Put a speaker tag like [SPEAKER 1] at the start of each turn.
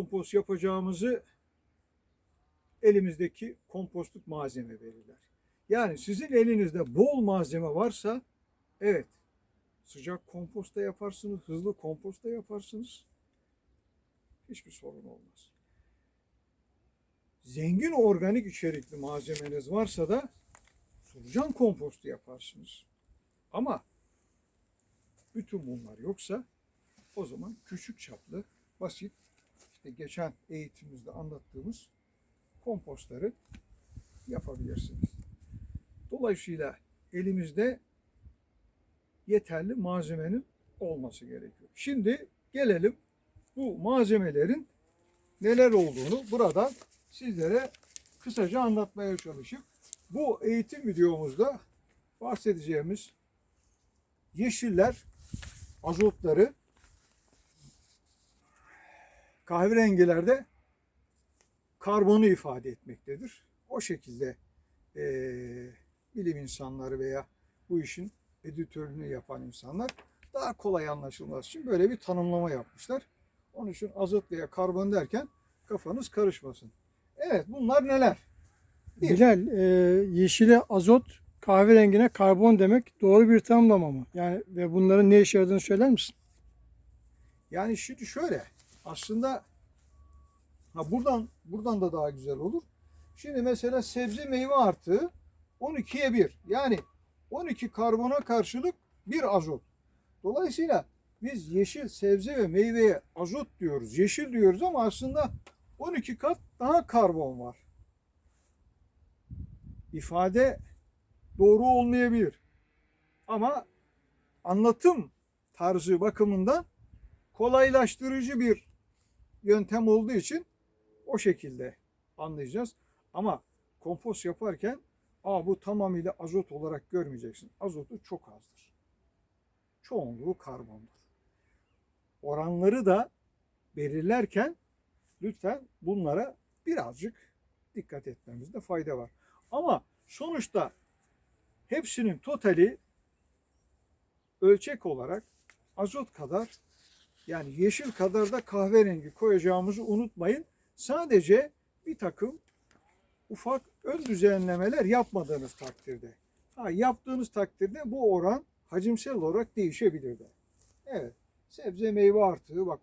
[SPEAKER 1] kompost yapacağımızı elimizdeki kompostluk malzeme belirler. Yani sizin elinizde bol malzeme varsa evet sıcak kompost da yaparsınız, hızlı kompost da yaparsınız. Hiçbir sorun olmaz. Zengin organik içerikli malzemeniz varsa da solucan kompostu yaparsınız. Ama bütün bunlar yoksa o zaman küçük çaplı, basit, işte geçen eğitimimizde anlattığımız kompostları yapabilirsiniz. Dolayısıyla elimizde yeterli malzemenin olması gerekiyor. Şimdi gelelim bu malzemelerin neler olduğunu burada sizlere kısaca anlatmaya çalışıp bu eğitim videomuzda bahsedeceğimiz yeşiller, azotları, kahverengilerde karbonu ifade etmektedir. O şekilde eee, bilim insanları veya bu işin editörlüğünü yapan insanlar daha kolay anlaşılması için böyle bir tanımlama yapmışlar. Onun için azot veya karbon derken kafanız karışmasın. Evet bunlar neler? Bir.
[SPEAKER 2] Bilal, e, yeşile azot, kahverengine karbon demek doğru bir tanımlama mı? Yani ve bunların ne işe yaradığını söyler misin?
[SPEAKER 1] Yani şimdi şöyle aslında ha buradan buradan da daha güzel olur. Şimdi mesela sebze meyve artığı 12'ye 1. Yani 12 karbona karşılık bir azot. Dolayısıyla biz yeşil sebze ve meyveye azot diyoruz, yeşil diyoruz ama aslında 12 kat daha karbon var. İfade doğru olmayabilir. Ama anlatım tarzı bakımından kolaylaştırıcı bir yöntem olduğu için o şekilde anlayacağız. Ama kompost yaparken Aa, bu tamamıyla azot olarak görmeyeceksin. Azotu çok azdır. Çoğunluğu karbondur. Oranları da belirlerken lütfen bunlara birazcık dikkat etmemizde fayda var. Ama sonuçta hepsinin totali ölçek olarak azot kadar yani yeşil kadar da kahverengi koyacağımızı unutmayın. Sadece bir takım ufak ön düzenlemeler yapmadığınız takdirde. Ha, yaptığınız takdirde bu oran hacimsel olarak değişebilir de. Evet. Sebze meyve artığı bak